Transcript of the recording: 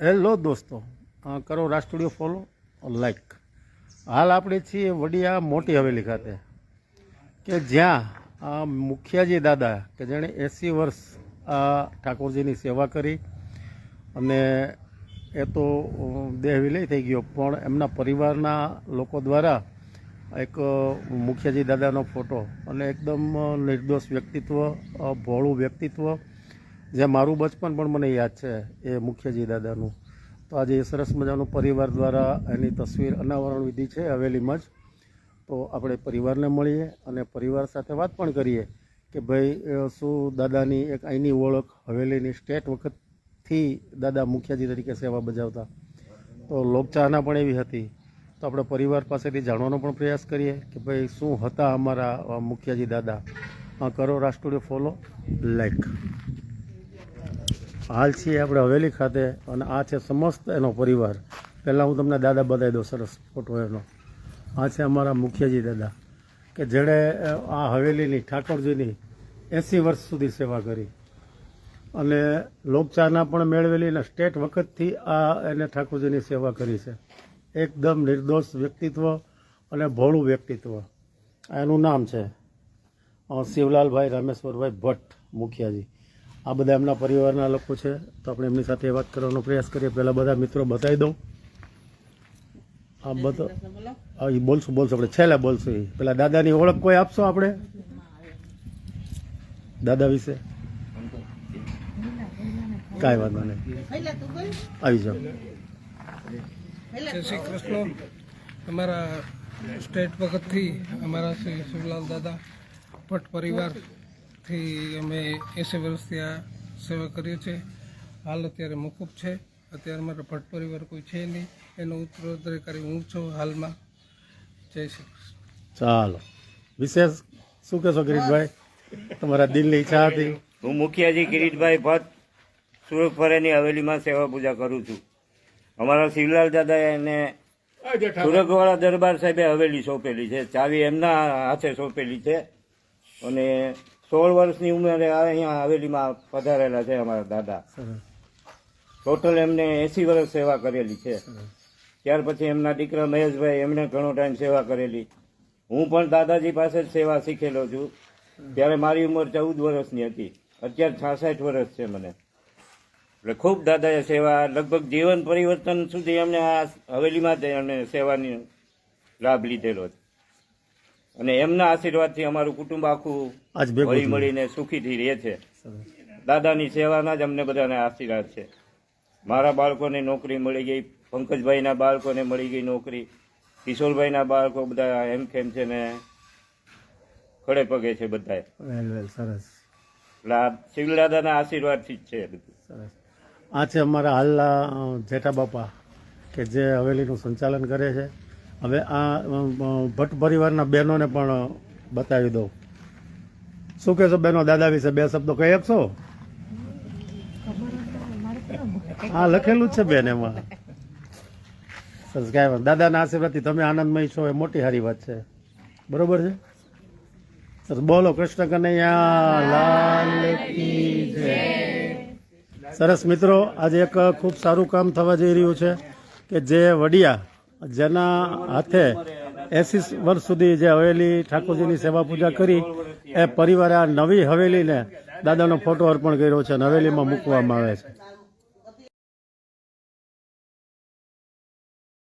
Hello દોસ્તો કરો રાજ studio follow like હાલ આપણે છીએ વડિયા મોટી હવેલી ખાતે, કે જ્યાં મુખિયાજી દાદા, કે જેણે એંસી વર્ષ આ ઠાકોરજીની સેવા કરી, અને એ તો દેહ વિલય થઈ ગયો, પણ એમના પરિવારના લોકો દ્વારા એક મુખિયાજી દાદાનો ફોટો, અને એકદમ નિર્દોષ વ્યક્તિત્વ ભોળું વ્યક્તિત્વ જે મારું બચપન પણ મને યાદ છે એ મુખ્યજી દાદાનું. તો આજે એ સરસ મજાનું પરિવાર દ્વારા એની તસવીર અનાવરણ વિધિ છે હવેલીમાં જ. તો આપણે પરિવારને મળીએ અને પરિવાર સાથે વાત પણ કરીએ કે ભાઈ શું દાદાની એક અહીંની ઓળખ હવેલીની સ્ટેટ વખતથી દાદા મુખિયાજી તરીકે સેવા બજાવતા? તો લોકચાહના પણ એવી હતી. તો આપણે પરિવાર પાસેથી જાણવાનો પણ પ્રયાસ કરીએ કે ભાઈ, શું હતા અમારા મુખ્યજી દાદા? કરો રાષ્ટ્રીય ફોલો, લાઈક. હાલ છીએ આપણે હવેલી ખાતે અને આ છે સમસ્ત એનો પરિવાર. પહેલાં હું તમને દાદા બતાવી દઉં, સરસ ફોટો એનો. આ છે અમારા મુખ્યજી દાદા, કે જેણે આ હવેલીની, ઠાકોરજીની એંસી વર્ષ સુધી સેવા કરી. અને લોકચારના પણ મેળવેલી અને સ્ટેટ વખતથી આ એને ઠાકોરજીની સેવા કરી છે. એકદમ નિર્દોષ વ્યક્તિત્વ અને ભોળું વ્યક્તિત્વ. એનું નામ છે શિવલાલભાઈ રામેશ્વરભાઈ ભટ્ટ મુખિયાજી. આ બધા એમના પરિવારના લોકો છે. તો આપણે એમની સાથે વાત કરવાનો પ્રયાસ કરીએ. પહેલાં બધા મિત્રો બતાવી દઉં. આ બધો હા એ બોલશું બોલશું. આપણે છેલ્લા બોલશું એ પેલા દાદાની ઓળખ કોઈ આપશો આપણે? દાદા વિશે? કાંઈ વાંધો નહીં. આવી જાઓ. શ્રી કૃષ્ણ. અમારા સ્ટેટ વખતથી અમારા શ્રી શિવલાલ દાદા, ભટ્ટ પરિવારથી અમે એંસી વર્ષથી આ સેવા કરીએ છીએ. હાલ અત્યારે મોકૂફ છે. અત્યારે મારા ભટ્ટ પરિવાર કોઈ છે નહીં. એનો ઉત્તરોત્તરીકારી હું છું હાલમાં. જય શ્રી કૃષ્ણ. ચાલો. વિશેષ શું કહેશો કિરીટભાઈ? તમારા દિલની ઈચ્છા હતી. હું મુખિયાજી કિરીટભાઈ ભટ્ટ સુરત ફરેની હવેલીમાં સેવા પૂજા કરું છું. અમારા શિવલાલ દાદા એને સુરતવાળા દરબાર સાહેબે હવેલી સોંપેલી છે. ચાવી એમના હાથે સોંપેલી છે. અને સોળ વર્ષની ઉંમરે અહીંયા હવેલીમાં પધારેલા છે અમારા દાદા. ટોટલ એમને એસી વર્ષ સેવા કરેલી છે. ત્યાર પછી એમના દીકરા મહેશભાઈ એમણે ઘણો ટાઈમ સેવા કરેલી. હું પણ દાદાજી પાસે જ સેવા શીખેલો છું. ત્યારે મારી ઉંમર ચૌદ વર્ષની હતી. અત્યારે છાસઠ વર્ષ છે મને. એટલે ખૂબ દાદાએ સેવા લગભગ જીવન પરિવર્તન સુધી એમને આ હવેલીમાં જ એમને સેવાની લાભ લીધેલો છે. અને એમના આશીર્વાદથી અમારું કુટુંબ આખું હળી મળીને સુખીથી રહે છે. દાદાની સેવાના જ અમને બધાને આશીર્વાદ છે. મારા બાળકોને નોકરી મળી ગઈ પંકજભાઈના બાળકોને મળી ગઈ નોકરી કિશોરભાઈના બાળકો બધા એમ કેમ છે ને ખડે પગે છે બધા સરસ. એટલે આ શિવદાદાના આશીર્વાદથી જ છે બધું. સરસ. આ છે અમારા હાલના જેઠા બાપા કે જે હવેલીનું સંચાલન કરે છે. હવે આ ભટ્ટ પરિવારના બહેનોને પણ બતાવી દઉં. શું કહેશો બહેનો, દાદા વિશે બે શબ્દો કહી શકશો? હા, લખેલું જ છે બેન એમાં. સરસ વાંધો દાદાના આશીર્વાદથી તમે આનંદમય છો, એ મોટી સારી વાત છે. બરોબર છે? સરસ બોલો, કૃષ્ણ કનૈયા, લાલ સરસ મિત્રો, આજે એક ખૂબ સારું કામ થવા જઈ રહ્યું છે કે જે વડિયા જેના હાથે એસી વર્ષ સુધી જે હવેલી ઠાકોરજીની સેવા પૂજા કરી, એ પરિવારે આ નવી હવેલીને દાદાનો ફોટો અર્પણ કર્યો છે અને હવેલીમાં મૂકવામાં આવે છે.